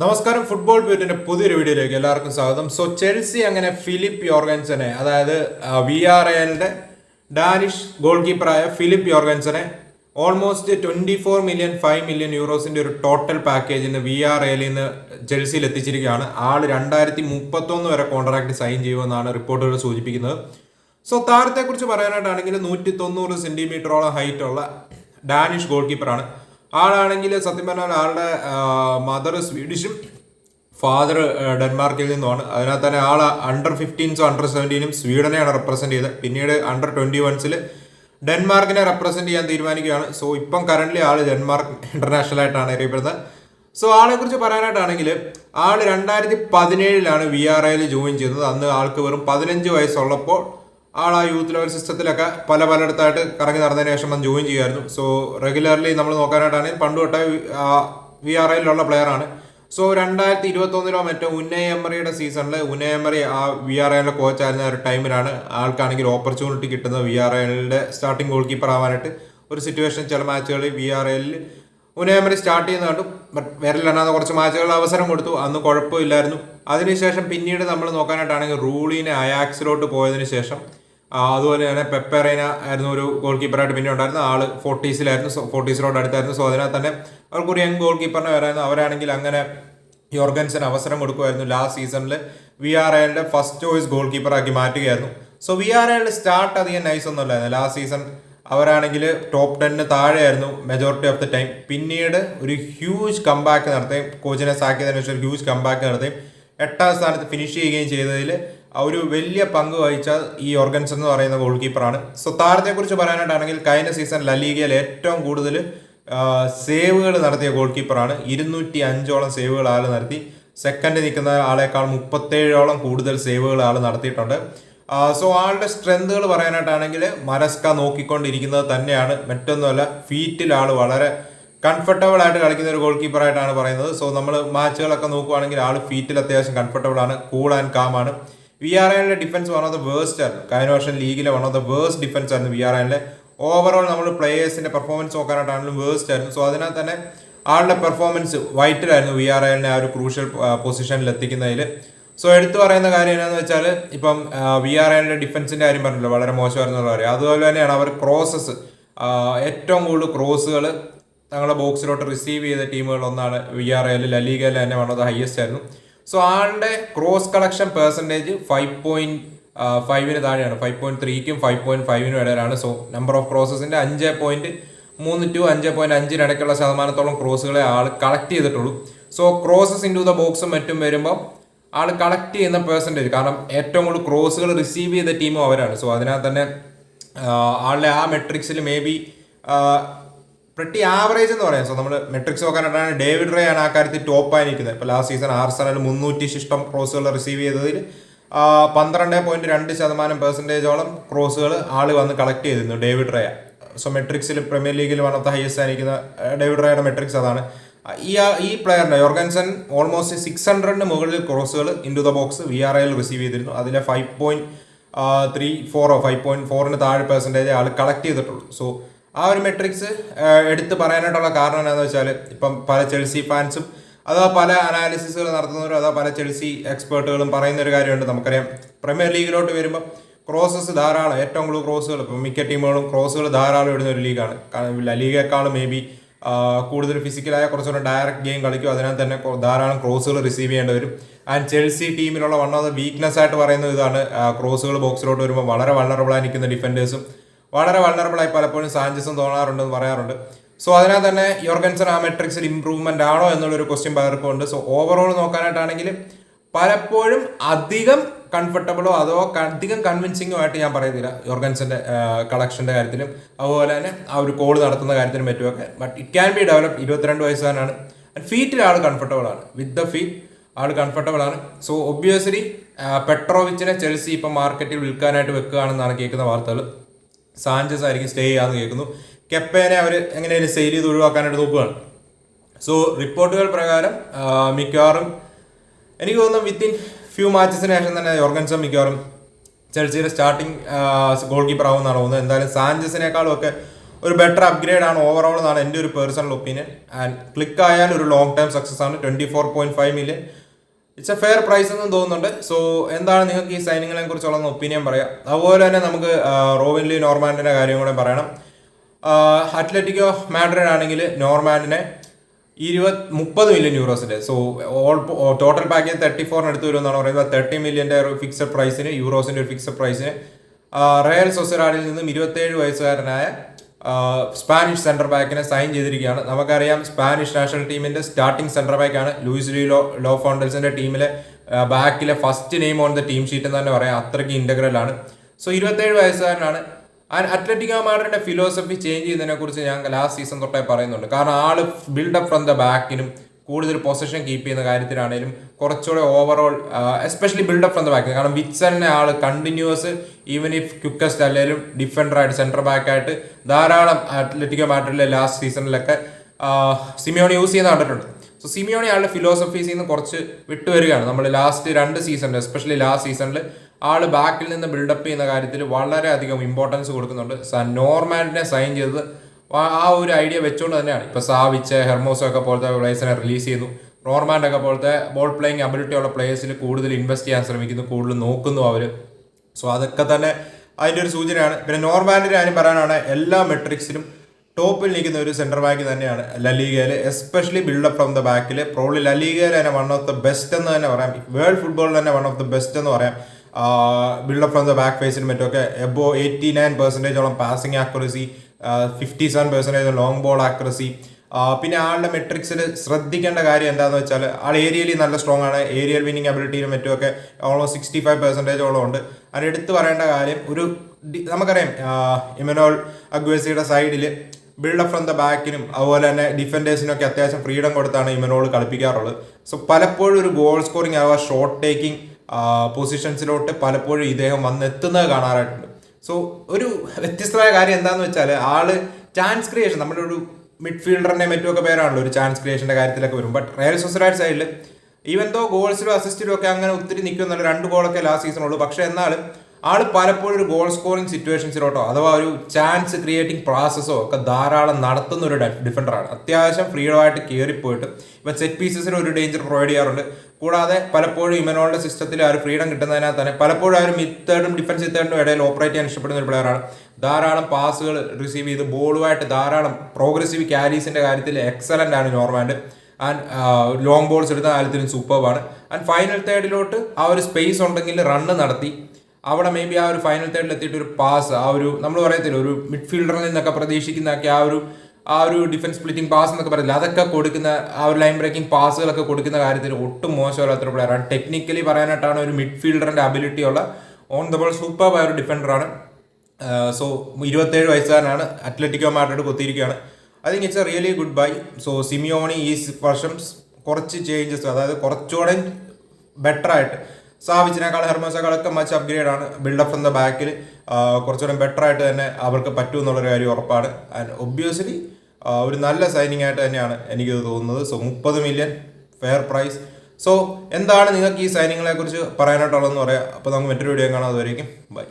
നമസ്കാരം ഫുട്ബോൾ ബ്യൂറ്റിന്റെ പുതിയൊരു വീഡിയോയിലേക്ക് എല്ലാവർക്കും സ്വാഗതം. സോ ചെൽസി അങ്ങനെ ഫിലിപ്പ് യോർഗൻസനെ അതായത് വി ആർ എലിന്റെ ഡാനിഷ് ഗോൾ കീപ്പറായ Philip യോർഗൻസനെ almost twenty four million five million യൂറോസിന്റെ ഒരു ടോട്ടൽ പാക്കേജിന് വി ആർ എലിൽ നിന്ന് ചെൽസിയിൽ എത്തിച്ചിരിക്കുകയാണ്. ആൾ രണ്ടായിരത്തി മുപ്പത്തൊന്ന് വരെ കോൺട്രാക്ട് സൈൻ ചെയ്യുമെന്നാണ് റിപ്പോർട്ടുകൾ സൂചിപ്പിക്കുന്നത്. സോ താരത്തെക്കുറിച്ച് പറയാനായിട്ടാണെങ്കിൽ നൂറ്റി തൊണ്ണൂറ് സെന്റിമീറ്ററോളം ഹൈറ്റ് ഉള്ള ഡാനിഷ് ഗോൾ കീപ്പറാണ് ആളാണെങ്കിൽ സത്യം പറഞ്ഞാൽ ആളുടെ മദർ സ്വീഡിഷും ഫാദർ ഡെൻമാർക്കിൽ നിന്നുമാണ്. അതിനകത്ത് തന്നെ ആൾ അണ്ടർ ഫിഫ്റ്റീൻസും അണ്ടർ സെവന്റീനും സ്വീഡനെയാണ് റെപ്രസെന്റ് ചെയ്തത്. പിന്നീട് അണ്ടർ ട്വന്റി വൺസിൽ ഡെൻമാർക്കിനെ റെപ്രസെന്റ് ചെയ്യാൻ തീരുമാനിക്കുകയാണ്. സോ ഇപ്പം കറന്റ്ലി ആൾ ഡെൻമാർക്ക് ഇന്റർനാഷണൽ ആയിട്ടാണ് അറിയപ്പെടുന്നത്. സോ ആളെക്കുറിച്ച് പറയാനായിട്ടാണെങ്കിൽ ആൾ രണ്ടായിരത്തി പതിനേഴിലാണ് വി ആർ ഐയിൽ ജോയിൻ ചെയ്തത്. അന്ന് ആൾക്ക് വെറും പതിനഞ്ച് വയസ്സുള്ളപ്പോൾ ആൾ ആ യൂത്ത് ലെവൽ സിസ്റ്റത്തിലൊക്കെ പല പലയിടത്തായിട്ട് കറങ്ങി നടന്നതിന് ശേഷം വന്ന് ജോയിൻ ചെയ്യുമായിരുന്നു. സോ റെഗുലർലി നമ്മൾ നോക്കാനായിട്ടാണെങ്കിൽ പണ്ട് തൊട്ടേ വി ആർ ഐയിലുള്ള പ്ലെയറാണ് സോ രണ്ടായിരത്തി ഇരുപത്തൊന്നിലോ മറ്റോ ഉന്നയ എമറിയുടെ സീസണിൽ ഉന്നയ എമറി ആ വി ആർ ഐയിലെ കോച്ചായിരുന്ന ഒരു ടൈമിലാണ് ആൾക്കാണെങ്കിൽ ഓപ്പർച്യൂണിറ്റി കിട്ടുന്നത് വി ആർ ഐയുടെ സ്റ്റാർട്ടിംഗ് ഗോൾ കീപ്പർ ആവാനായിട്ട്. ഒരു സിറ്റുവേഷൻ ചില മാച്ചുകളിൽ വി ആർ ഐയിൽ ഉനയമറി സ്റ്റാർട്ട് ചെയ്യുന്ന കണ്ടു. ബട്ട് വിരലെണ്ണാതെ കുറച്ച് മാച്ചുകൾ അവസരം കൊടുത്തു. അന്ന് കുഴപ്പമില്ലായിരുന്നു. അതിനുശേഷം പിന്നീട് നമ്മൾ നോക്കാനായിട്ടാണെങ്കിൽ റൂളിനെ അയാക്സിലോട്ട് പോയതിനു ശേഷം അതുപോലെ തന്നെ പെപ്പറേന ആയിരുന്നു ഒരു ഗോൾ കീപ്പറായിട്ട് പിന്നെ ഉണ്ടായിരുന്ന ആൾ ഫോർട്ടീസിലായിരുന്നു ഫോർട്ടീസിനോട് അടുത്തായിരുന്നു. സോ അതിനകത്ത് തന്നെ അവർക്കൊരു യങ് ഗോൾ കീപ്പറിനെ വരായിരുന്നു അവരാണെങ്കിൽ അങ്ങനെ യോർഗൻസന് അവസരം കൊടുക്കുമായിരുന്നു ലാസ്റ്റ് സീസണിൽ വി ആർ ഐയുടെ ഫസ്റ്റ് ചോയ്സ് ഗോൾ കീപ്പറാക്കി മാറ്റുകയായിരുന്നു. സോ വി ആർ ഐയുടെ സ്റ്റാർട്ട് അധികം നൈസ് ഒന്നും അല്ലായിരുന്നു. ലാസ്റ്റ് സീസൺ അവരാണെങ്കിൽ ടോപ്പ് ടെന്നിന് താഴെയായിരുന്നു മെജോറിറ്റി ഓഫ് ദി ടൈം പിന്നീട് ഒരു ഹ്യൂജ് കംബാക്ക് നടത്തുകയും കോച്ചിനെ സാക്കിയതിനു ശേഷം ഒരു ഹ്യൂജ് കംബാക്ക് നടത്തുകയും എട്ടാം സ്ഥാനത്ത് ഫിനിഷ് ചെയ്യുകയും ചെയ്തതിൽ ഒരു വലിയ പങ്ക് വഹിച്ച ഈ ഓർഗൻസ് എന്ന് പറയുന്ന ഗോൾ കീപ്പറാണ് സോ താരത്തെക്കുറിച്ച് പറയാനായിട്ടാണെങ്കിൽ കഴിഞ്ഞ സീസൺ ലലീഗയിൽ ഏറ്റവും കൂടുതൽ സേവുകൾ നടത്തിയ ഗോൾ കീപ്പറാണ് ഇരുന്നൂറ്റി അഞ്ചോളം സേവുകൾ ആൾ നടത്തി. സെക്കൻഡ് നിൽക്കുന്ന ആളെക്കാൾ മുപ്പത്തേഴോളം കൂടുതൽ സേവുകൾ ആൾ നടത്തിയിട്ടുണ്ട്. സോ ആളുടെ സ്ട്രെങ്തുകൾ പറയാനായിട്ടാണെങ്കിൽ മരസ്ക നോക്കിക്കൊണ്ടിരിക്കുന്നത് തന്നെയാണ്. മറ്റൊന്നുമല്ല ഫീറ്റിൽ ആൾ വളരെ കംഫർട്ടബിൾ ആയിട്ട് കളിക്കുന്ന ഒരു ഗോൾ കീപ്പർ ആയിട്ടാണ് പറയുന്നത്. സോ നമ്മൾ മാച്ചുകളൊക്കെ നോക്കുവാണെങ്കിൽ ആൾ ഫീറ്റിൽ അത്യാവശ്യം കംഫർട്ടബിൾ ആണ്. കൂൾ ആൻഡ് കാം ആണ്. വി ആർ ഐയുടെ defence one of the worst ആയിരുന്നു. കഴിഞ്ഞ വർഷം ലീഗിലെ one of the worst defence ആയിരുന്നു വി ആർ ഐയുടെ ഓവറോൾ നമ്മൾ പ്ലേയേഴ്സിന്റെ പെർഫോമൻസ് നോക്കാനായിട്ടാണെങ്കിലും വേഴ്സ്റ്റ് ആയിരുന്നു. സോ അതിനാൽ തന്നെ ആളുടെ പെർഫോമൻസ് വൈറ്റിലായിരുന്നു വി ആർ എല്ലിനെ ആ ഒരു ക്രൂഷ്യൽ പൊസിഷനിൽ എത്തിക്കുന്നതിൽ സോ എടുത്തു പറയുന്ന കാര്യം എന്താണെന്ന് വെച്ചാൽ ഇപ്പം വി ആർ ഐയുടെ ഡിഫൻസിന്റെ കാര്യം പറഞ്ഞല്ലോ വളരെ മോശമായിരുന്നു കാര്യം. അതുപോലെ തന്നെയാണ് അവർ ക്രോസസ് ഏറ്റവും കൂടുതൽ ക്രോസുകൾ തങ്ങളുടെ ബോക്സിലോട്ട് റിസീവ് ചെയ്ത ടീമുകൾ ഒന്നാണ് വി ആർ എല്ലിൽ ലലീഗയിൽ തന്നെ വൺ ഓഫ് ദ ഹയസ്റ്റ് ആയിരുന്നു. സോ ആളുടെ cross collection percentage five point ഫൈവിന് താഴെയാണ്. ഫൈവ് പോയിന്റ് ത്രീക്കും ഫൈവ് പോയിന്റ് ഫൈവിനും ഇടയിലാണ്. സോ നമ്പർ ഓഫ് ക്രോസസിന്റെ അഞ്ച് പോയിന്റ് മൂന്ന് ടു അഞ്ച് പോയിന്റ് അഞ്ചിനിടയ്ക്കുള്ള ശതമാനത്തോളം ക്രോസുകളെ ആൾ കളക്ട് ചെയ്തിട്ടുള്ളൂ. So crosses into the ബോക്സും മറ്റും വരുമ്പോൾ ആൾ കളക്ട് ചെയ്യുന്ന പെർസെന്റേജ് കാരണം ഏറ്റവും കൂടുതൽ ക്രോസുകൾ റിസീവ് ചെയ്ത ടീമും അവരാണ്. സോ അതിനകത്ത് തന്നെ ആളുടെ ആ മെട്രിക്സിൽ മേ ബി പ്രിട്ടി ആവറേജ് എന്ന് പറയാം. സോ നമ്മൾ മെട്രിക്സ് നോക്കാനായിട്ടാണ് ഡേവിഡ് റേ ആണ് ആ കാര്യത്തിൽ ടോപ്പായി നിൽക്കുന്നത് ഇപ്പോൾ ലാസ്റ്റ് സീസൺ ആർസണൽ മുന്നൂറ്റി ശിഷ്ടം ക്രോസുകൾ റിസീവ് ചെയ്തതിൽ പന്ത്രണ്ട് പോയിന്റ് രണ്ട് ശതമാനം പെർസെന്റേജോളം ക്രോസുകൾ ആൾ വന്ന് കളക്ട് ചെയ്തിരുന്നു ഡേവിഡ് റേ സോ മെട്രിക്സിൽ പ്രീമിയർ ലീഗിൽ വൺ ഓഫ് ദ ഹയസ്റ്റ് ആയിരിക്കുന്ന ഡേവിഡ് റേയുടെ മെട്രിക്സ് അതാണ്. ഈ ഈ പ്ലെയറിന്റെ യോർഗൻസൺ ഓൾമോസ്റ്റ് സിക്സ് ഹൺഡ്രഡിന് മുകളിൽ ക്രോസുകൾ into the box V R ഐയിൽ റിസീവ് ചെയ്തിരുന്നു. അതിലെ ഫൈവ് പോയിന്റ് ത്രീ ഫോറോ ഫൈവ് പോയിന്റ് ഫോറിന് താഴെ പെർസെന്റേജ് ആൾ കളക്ട് ചെയ്തിട്ടുള്ളൂ. സോ ആ ഒരു മെട്രിക്സ് എടുത്ത് പറയാനായിട്ടുള്ള കാരണം എന്താണെന്ന് വെച്ചാൽ ഇപ്പം പല ചെൽസി ഫാൻസും അഥവാ പല അനാലിസിസുകൾ നടത്തുന്നവരും അഥവാ പല ചെൽസി എക്സ്പേർട്ടുകളും പറയുന്ന ഒരു കാര്യമുണ്ട്. നമുക്കറിയാം പ്രീമിയർ ലീഗിലോട്ട് വരുമ്പോൾ ക്രോസസ് ധാരാളം ഏറ്റവും കൂടുതൽ ക്രോസുകൾ ഇപ്പം മിക്ക ടീമുകളും ക്രോസുകൾ ധാരാളം ഇടുന്ന ഒരു ലീഗാണ് ലീഗേക്കാളും മേ ബി കൂടുതൽ ഫിസിക്കലായ കുറച്ചുകൂടെ ഡയറക്റ്റ് ഗെയിം കളിക്കും. അതിനാൽ തന്നെ ധാരാളം ക്രോസുകൾ റിസീവ് ചെയ്യേണ്ടി വരും. ആൻഡ് ചെൽസി ടീമിലുള്ള വൺ ഓഫ് ദ വീക്ക്നെസ് ആയിട്ട് പറയുന്ന ഇതാണ് ക്രോസുകൾ ബോക്സിലോട്ട് വരുമ്പോൾ വളരെ വളരെ നിൽക്കുന്ന ഡിഫൻഡേഴ്സും വളരെ വള്ളറബിൾ ആയി പലപ്പോഴും സാഞ്ചസും തോന്നാറുണ്ടെന്ന് പറയാറുണ്ട്. സോ അതിനാൽ തന്നെ യോർഗൻസൺ ആ മെട്രിക്സിൽ ഇംപ്രൂവ്മെന്റ് ആണോ എന്നുള്ളൊരു ക്വസ്റ്റ്യൻ പലർക്കും ഉണ്ട് സോ ഓവറോൾ നോക്കാനായിട്ടാണെങ്കിൽ പലപ്പോഴും അധികം കംഫർട്ടബിളോ അതോ അധികം കൺവിൻസിങ്ങോ ആയിട്ട് ഞാൻ പറയുന്നില്ല യോർഗൻസന്റെ കളക്ഷന്റെ കാര്യത്തിലും. അതുപോലെ തന്നെ ആ ഒരു കോൾ നടത്തുന്ന കാര്യത്തിനും പറ്റുമൊക്കെ. But it can be develop ഇരുപത്തിരണ്ട് ആൻഡ് ഫീറ്റിൽ ആൾ കംഫർട്ടബിൾ ആണ്. വിത്ത് ദ ഫീറ്റ് ആൾ കംഫർട്ടബിൾ ആണ്. സോ ഒബ്വിയസ്ലി പെട്രോവിച്ചിനെ ചെൽസി ഇപ്പം മാർക്കറ്റിൽ വിൽക്കാനായിട്ട് വെക്കുകയാണെന്നാണ് കേൾക്കുന്ന വാർത്തകൾ. സാഞ്ചസ് ആയിരിക്കും സ്റ്റേ ചെയ്യാന്ന് കേൾക്കുന്നു. കെപ്പേനെ അവർ എങ്ങനെയായാലും സെയിൽ ചെയ്ത് ഒഴിവാക്കാനായിട്ട് നോക്കുകയാണ്. സോ റിപ്പോർട്ടുകൾ പ്രകാരം മിക്കവാറും എനിക്ക് തോന്നുന്നു വിത്തിൻ ഫ്യൂ മാച്ചസിന് ശേഷം തന്നെ യോർഗൻസൺ മിക്കവാറും ചെൽസിയുടെ സ്റ്റാർട്ടിംഗ് ഗോൾ കീപ്പർ ആവുമെന്നാണ് തോന്നുന്നത്. എന്തായാലും സാഞ്ചസിനേക്കാളും ഒക്കെ ഒരു ബെറ്റർ അപ്ഗ്രേഡ് ആണ് ഓവറോൾ എന്നാണ് എന്റെ ഒരു പേഴ്സണൽ ഒപ്പീനിയൻ ആൻഡ് ക്ലിക്ക് ആയാൽ ഒരു ലോങ് ടൈം സക്സസ് ആണ്. Twenty four point five million it's a fair price എന്നും തോന്നുന്നുണ്ട്. സോ എന്താണ് നിങ്ങൾക്ക് ഈ സൈനിങ്ങളെ കുറിച്ചുള്ള ഒപ്പീനിയൻ പറയാം. അതുപോലെ തന്നെ നമുക്ക് റോവിൻലി നോർമാൻഡിന്റെ കാര്യം കൂടെ പറയണം. അത്ലറ്റിക്കോ മാഡ്രിഡ് ആണെങ്കിൽ നോർമാൻഡിനെ ഇരുപത് മുപ്പത് million യൂറോസിന്റെ so all total package thirty ഫോറിന് എടുത്തു വരുമെന്നാണ് പറയുന്നത്. തേർട്ടി മില്യന്റെ ഒരു ഫിക്സഡ് പ്രൈസിന് യൂറോസിന്റെ ഒരു ഫിക്സഡ് പ്രൈസിന് റയൽ സൊസറാഡിൽ നിന്നും ഇരുപത്തേഴ് വയസ്സുകാരനായ സ്പാനിഷ് സെന്റർ ബാക്കിനെ സൈൻ ചെയ്തിരിക്കുകയാണ്. നമുക്കറിയാം സ്പാനിഷ് നാഷണൽ ടീമിന്റെ സ്റ്റാർട്ടിംഗ് സെന്റർ ബാക്കാണ് ലൂയിസ് ലീ ലോ ലോ ഫൗണ്ടൽസിന്റെ ടീമിലെ ബാക്കിലെ first name on the team sheet എന്ന് തന്നെ പറയാം. അത്രയ്ക്ക് ഇന്റഗ്രൽ ആണ്. സോ ഇരുപത്തേഴ് വയസ്സുകാരനാണ്. ആൻഡ് അത്ലറ്റിക്കോ മാഡറിന്റെ ഫിലോസഫി ചേഞ്ച് ചെയ്യുന്നതിനെ കുറിച്ച് ഞാൻ ലാസ്റ്റ് സീസൺ തൊട്ടേ പറയുന്നുണ്ട്. കാരണം ആൾ ബിൽഡപ്പ് ഫ്രം ദ ബാക്കിനും കൂടുതൽ പൊസിഷൻ കീപ്പ് ചെയ്യുന്ന കാര്യത്തിലാണെങ്കിലും കുറച്ചുകൂടെ overall especially buildup from the back കാരണം വിറ്റ്സലിനെ ആൾ കണ്ടിന്യൂസ് ഈവൻ ഇഫ് ക്യുക്കസ്റ്റ് അല്ലെങ്കിലും ഡിഫൻഡർ ആയിട്ട് സെന്റർ ബാക്ക് ആയിട്ട് ധാരാളം അത്ലറ്റിക്കോ മാഡ്രിഡിലെ ലാസ്റ്റ് സീസണിലൊക്കെ സിമിയോണി യൂസ് ചെയ്യുന്ന കണ്ടിട്ടുണ്ട്. സോ സിമിയോണി ആളുടെ ഫിലോസഫീസിൽ നിന്ന് കുറച്ച് വിട്ടുവരികയാണ്. നമ്മൾ ലാസ്റ്റ് രണ്ട് സീസണിൽ എസ്പെഷ്യലി ലാസ്റ്റ് സീസണിൽ ആൾ ബാക്കിൽ നിന്ന് ബിൽഡപ്പ് ചെയ്യുന്ന കാര്യത്തിൽ വളരെയധികം ഇമ്പോർട്ടൻസ് കൊടുക്കുന്നുണ്ട്. നോർമാൻഡിനെ സൈൻ ചെയ്തത് ആ- ഒരു ഐഡിയ വെച്ചുകൊണ്ട് തന്നെയാണ്. ഇപ്പൊ സാവിച്ച് ഹെർമോസോ ഒക്കെ പോലത്തെ പ്ലേയേഴ്സിനെ റിലീസ് ചെയ്യുന്നു നോർമാൻഡ് ഒക്കെ പോലത്തെ ബോൾ പ്ലേയിങ് അബിലിറ്റി ഉള്ള പ്ലേയേഴ്സിൽ കൂടുതൽ ഇൻവെസ്റ്റ് ചെയ്യാൻ ശ്രമിക്കുന്നു കൂടുതൽ നോക്കുന്നു അവർ സോ അതൊക്കെ തന്നെ അതിന്റെ ഒരു സൂചനയാണ്. പിന്നെ നോർമാൻഡിന്റെ കാര്യം പറയാനാണ് എല്ലാ മെട്രിക്സിലും ടോപ്പിൽ നിൽക്കുന്ന ഒരു സെന്റർ ബാക്ക് തന്നെയാണ് ലലീഗയിൽ എസ്പെഷ്യലി ബിൽഡപ്പ് ഫ്രം ദ ബാക്കിൽ പ്രോബ്ലി ലലീഗയിൽ തന്നെ വൺ ഓഫ് ദ ബെസ്റ്റ് എന്ന് തന്നെ പറയാം. വേൾഡ് ഫുട്ബോളിൽ തന്നെ വൺ ഓഫ് ദ ബെസ്റ്റ് എന്ന് പറയാം. ബിൽഡപ്പ് ഫ്രം ദ ബാക്ക് ഫേസിനും മറ്റൊക്കെ above eighty nine പെർസെന്റേജോളം passing accuracy fifty seven percentage long ball accuracy പിന്നെ ആളുടെ മെട്രിക്സിൽ ശ്രദ്ധിക്കേണ്ട കാര്യം എന്താണെന്ന് വെച്ചാൽ ആൾ ഏരിയയിൽ നല്ല സ്ട്രോങ് ആണ്. ഏരിയൽ വിന്നിങ് അബിലിറ്റിയിലും മറ്റുമൊക്കെ ഓൾമോസ്റ്റ് സിക്സ്റ്റി ഫൈവ് പെർസെന്റേജോളം ഉണ്ട്. അതിന് എടുത്തു പറയേണ്ട കാര്യം ഒരു നമുക്കറിയാം ഇമനോൾ അഗ്വേസിയുടെ സൈഡിൽ ബിൽഡപ്പ് ഫ്രം ദ ബാക്കിനും അതുപോലെ തന്നെ ഡിഫൻഡേഴ്സിനും ഒക്കെ അത്യാവശ്യം ഫ്രീഡം കൊടുത്താണ് ഇമനോൾ കളിപ്പിക്കാറുള്ളത്. സോ പലപ്പോഴും ഒരു ഗോൾ സ്കോറിങ് അഥവാ ഷോട്ട് ടേക്കിംഗ് പൊസിഷൻസിലോട്ട് പലപ്പോഴും ഇദ്ദേഹം വന്നെത്തുന്നത് കാണാറായിട്ടുണ്ട്. സോ ഒരു വ്യത്യസ്തമായ കാര്യം എന്താണെന്ന് വെച്ചാൽ ആൾ ചാൻസ് ക്രിയേഷൻ നമ്മുടെ ഒരു മിഡ്ഫീൽഡറിന്റെ മറ്റുമൊക്കെ പേരാണല്ലോ ഒരു ചാൻസ് ക്രിയേഷന്റെ കാര്യത്തിലൊക്കെ വരും ബട്ട് റയൽ സൊസൈറ്റി സൈഡിൽ ഈവൻ ദോ ഗോൾസിലും അസിസ്റ്റിലും ഒക്കെ അങ്ങനെ ഒത്തിരി നിൽക്കുന്നുണ്ട് രണ്ട് ഗോളൊക്കെ ലാസ്റ്റ് സീസൺ ഉള്ളൂ. പക്ഷെ എന്നാലും ആൾ പലപ്പോഴും ഒരു ഗോൾ സ്കോറിംഗ് സിറ്റുവേഷൻസിലോട്ടോ അഥവാ ഒരു ചാൻസ് ക്രിയേറ്റിംഗ് പ്രോസസ്സോ ഒക്കെ ധാരാളം നടത്തുന്ന ഒരു ഡിഫൻഡറാണ് അത്യാവശ്യം ഫ്രീഡമായിട്ട് കയറിപ്പോയിട്ട് ഇപ്പം സെറ്റ് പീസസിന് ഒരു ഡേഞ്ചർ പ്രൊവൈഡ് ചെയ്യാറുണ്ട്. കൂടാതെ പലപ്പോഴും ഇമനോളുടെ സിസ്റ്റത്തിൽ ആ ഒരു ഫ്രീഡം കിട്ടുന്നതിനാൽ തന്നെ പലപ്പോഴും ആ ഒരു മിഡ് തേർഡും ഡിഫൻസ് തേർഡിനും ഇടയിൽ ഓപ്പറേറ്റ് ചെയ്യാൻ ഇഷ്ടപ്പെടുന്ന ഒരു പ്ലെയറാണ് ധാരാളം പാസുകൾ റിസീവ് ചെയ്ത് ബോളുമായിട്ട് ധാരാളം പ്രോഗ്രസീവ് ക്യാരീസിന്റെ കാര്യത്തിൽ എക്സലന്റ് ആണ് നോർമാൻഡ്. ആൻഡ് ലോങ് ബോൾസ് എടുത്ത കാര്യത്തിലും സൂപ്പർബാണ് ആൻഡ് ഫൈനൽ തേർഡിലോട്ട് ആ ഒരു സ്പേസ് ഉണ്ടെങ്കിൽ റണ്ണ് നടത്തി. അവിടെ മേ ബി ആ ഒരു ഫൈനൽ തേർഡിൽ എത്തിയിട്ട് ഒരു പാസ് ആ ഒരു നമ്മൾ പറയത്തില്ല ഒരു മിഡ്ഫീൽഡറിൽ നിന്നൊക്കെ പ്രതീക്ഷിക്കുന്നതൊക്കെ ആ ഒരു ആ ഒരു ഡിഫൻസ് സ്പ്ലിറ്റിംഗ് പാസ് എന്നൊക്കെ പറയുന്നത് അതൊക്കെ കൊടുക്കുന്ന ആ ഒരു ലൈൻ ബ്രേക്കിംഗ് പാസുകളൊക്കെ കൊടുക്കുന്ന കാര്യത്തിൽ ഒട്ടും മോശമല്ലാത്തൊരു പ്ലെയറാണ് ടെക്നിക്കലി പറയാനായിട്ടാണ് ഒരു മിഡ്ഫീൽഡറിന്റെ അബിലിറ്റി ഉള്ള ഓൺ ദ ബോൾ സൂപ്പർ ആയ ഒരു ഡിഫൻഡറാണ് സോ ഇരുപത്തേഴ് വയസ്സുകാരനാണ്. Atletico Madrid കൊത്തിയിരിക്കുകയാണ്. I think it's a really good buy so Simeone ഈ വർഷം കുറച്ച് ചേഞ്ചസ് അതായത് കുറച്ചുകൂടെ ബെറ്റർ ആയിട്ട് സാവിച്ചിനേക്കാൾ ഹെർമോസേക്കാളൊക്കെ മച്ച് അപ്ഗ്രേഡ് ആണ്. ബിൽഡപ്പ് ഫ്രം ദ ബാക്കിൽ കുറച്ചുകൂടെ ബെറ്റർ ആയിട്ട് തന്നെ അവർക്ക് പറ്റും എന്നുള്ളൊരു കാര്യം ഉറപ്പാണ്. ആൻഡ് ഒബ്വിയസ്ലി ഒരു നല്ല സൈനിങ് ആയിട്ട് തന്നെയാണ് എനിക്കിത് തോന്നുന്നത്. സോ മുപ്പത് മില്യൺ ഫെയർ പ്രൈസ് സോ എന്താണ് നിങ്ങൾക്ക് ഈ സൈനിങ്ങളെ കുറിച്ച് പറയാനായിട്ടുള്ളതെന്ന് പറയാം. അപ്പോൾ നമുക്ക് മറ്റൊരു വീഡിയോ കാണാം. അതുവരേക്കും ബൈ